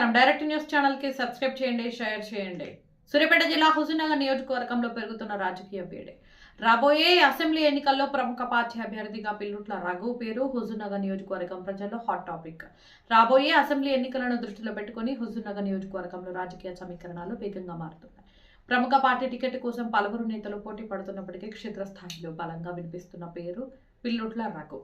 నమస్కారం. Direct news ఛానల్కి subscribe చేయండి షేర్ చేయండి. సూర్యాపేట జిల్లా హుజూర్నగర్ నియోజకవర్గంలో పెరుగుతున్న రాజకీయ వేడి రాబోయే అసెంబ్లీ ఎన్నికల్లో ప్రముఖ పార్టీ అభ్యర్థిగా పిల్లుట్ల రఘు పేరు హుజూర్నగర్ నియోజకవర్గం ప్రజల్లో హాట్ టాపిక్. రాబోయే అసెంబ్లీ ఎన్నికలను దృష్టిలో పెట్టుకుని హుజూర్నగర్ నియోజకవర్గంలో రాజకీయ సమీకరణాలు వేగంగా మారుతున్నాయి. ప్రముఖ పార్టీ టికెట్ కోసం పలువురు నేతలు పోటీ పడుతున్నప్పటికీ క్షేత్రస్థాయిలో బలంగా వినిపిస్తున్న పేరు పిల్లుట్ల రఘు.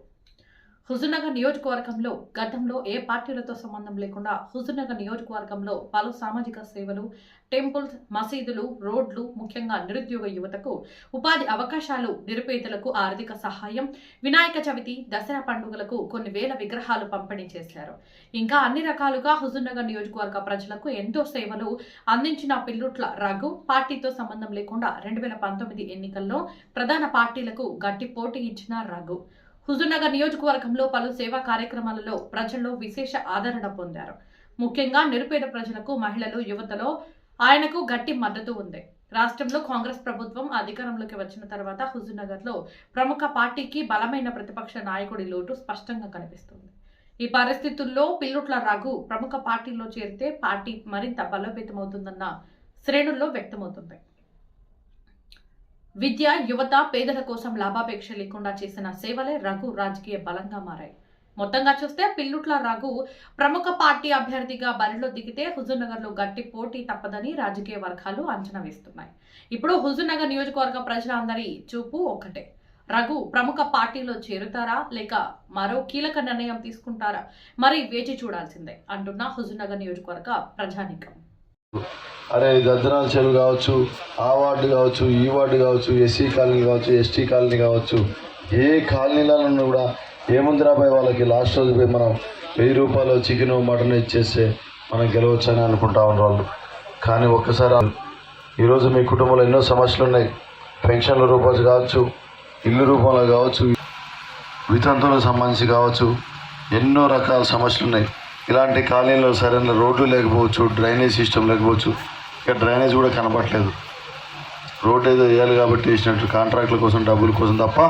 హుజూర్నగర్ నియోజకవర్గంలో గతంలో ఏ పార్టీలతో సంబంధం లేకుండా హుజూర్నగర్ నియోజకవర్గంలో పలు సామాజిక సేవలు టెంపుల్స్ మసీదులు రోడ్లు ముఖ్యంగా నిరుద్యోగ యువతకు ఉపాధి అవకాశాలు నిరుపేదలకు ఆర్థిక సహాయం వినాయక చవితి దసరా పండుగలకు కొన్ని వేల విగ్రహాలు పంపిణీ చేశారు. ఇంకా అన్ని రకాలుగా హుజూర్నగర్ నియోజకవర్గ ప్రజలకు ఎంతో సేవలు అందించిన పిల్లుట్ల రఘు పార్టీతో సంబంధం లేకుండా రెండు వేల పంతొమ్మిది ఎన్నికల్లో ప్రధాన పార్టీలకు గట్టి పోటీ ఇచ్చిన రఘు. హుజూర్నగర్ నియోజకవర్గంలో పలు సేవా కార్యక్రమాలలో ప్రజల్లో విశేష ఆదరణ పొందారు. ముఖ్యంగా నిరుపేద ప్రజలకు మహిళలు యువతలో ఆయనకు గట్టి మద్దతు ఉంది. రాష్ట్రంలో కాంగ్రెస్ ప్రభుత్వం అధికారంలోకి వచ్చిన తర్వాత హుజూర్నగర్లో ప్రముఖ పార్టీకి బలమైన ప్రతిపక్ష నాయకుడి లోటు స్పష్టంగా కనిపిస్తుంది. ఈ పరిస్థితుల్లో పిల్లుట్ల రఘు ప్రముఖ పార్టీలో చేరితే పార్టీ మరింత బలోపేతమవుతుందన్న శ్రేణుల్లో వ్యక్తమవుతుంది. విద్య యువత పేదల కోసం లాభాపేక్ష లేకుండా చేసిన సేవలే రఘు రాజకీయ బలంగా మారాయి. మొత్తంగా చూస్తే పిల్లుట్ల రఘు ప్రముఖ పార్టీ అభ్యర్థిగా బరిలో దిగితే హుజూర్నగర్లో గట్టి పోటీ తప్పదని రాజకీయ వర్గాలు అంచనా వేస్తున్నాయి. ఇప్పుడు హుజూర్నగర్ నియోజకవర్గ ప్రజలందరి చూపు ఒక్కటే. రఘు ప్రముఖ పార్టీలో చేరుతారా లేక మరో కీలక నిర్ణయం తీసుకుంటారా? మరి వేచి చూడాల్సిందే అంటున్న హుజూర్నగర్ నియోజకవర్గ ప్రజానికం. అరే దద్దరాల చెరువు కావచ్చు ఆ వార్డు కావచ్చు ఈ వార్డు కావచ్చు ఎస్సీ కాలనీ కావచ్చు ఎస్టీ కాలనీ కావచ్చు ఏ కాలనీలలో కూడా ఏముందిరాబాయ్ వాళ్ళకి లాస్ట్ రోజు పోయి మనం వెయ్యి రూపాయలు చికెన్ మటన్ ఇచ్చేస్తే మనం గెలవచ్చు అని అనుకుంటా ఉన్నారు వాళ్ళు. కానీ ఒక్కసారి ఈరోజు మీ కుటుంబంలో ఎన్నో సమస్యలు ఉన్నాయి. పెన్షన్ల రూపాయలు కావచ్చు ఇల్లు రూపంలో కావచ్చు వితంతులకు సంబంధించి కావచ్చు ఎన్నో రకాల సమస్యలు ఉన్నాయి. ఇలాంటి కాలనీలో సరైన రోడ్లు లేకపోవచ్చు డ్రైనేజ్ సిస్టమ్ లేకపోవచ్చు ఇక్కడ డ్రైనేజ్ కూడా కనబడట్లేదు. రోడ్ ఏదో వేయాలి కాబట్టి వేసినట్టు కాంట్రాక్టుల కోసం డబ్బుల కోసం తప్ప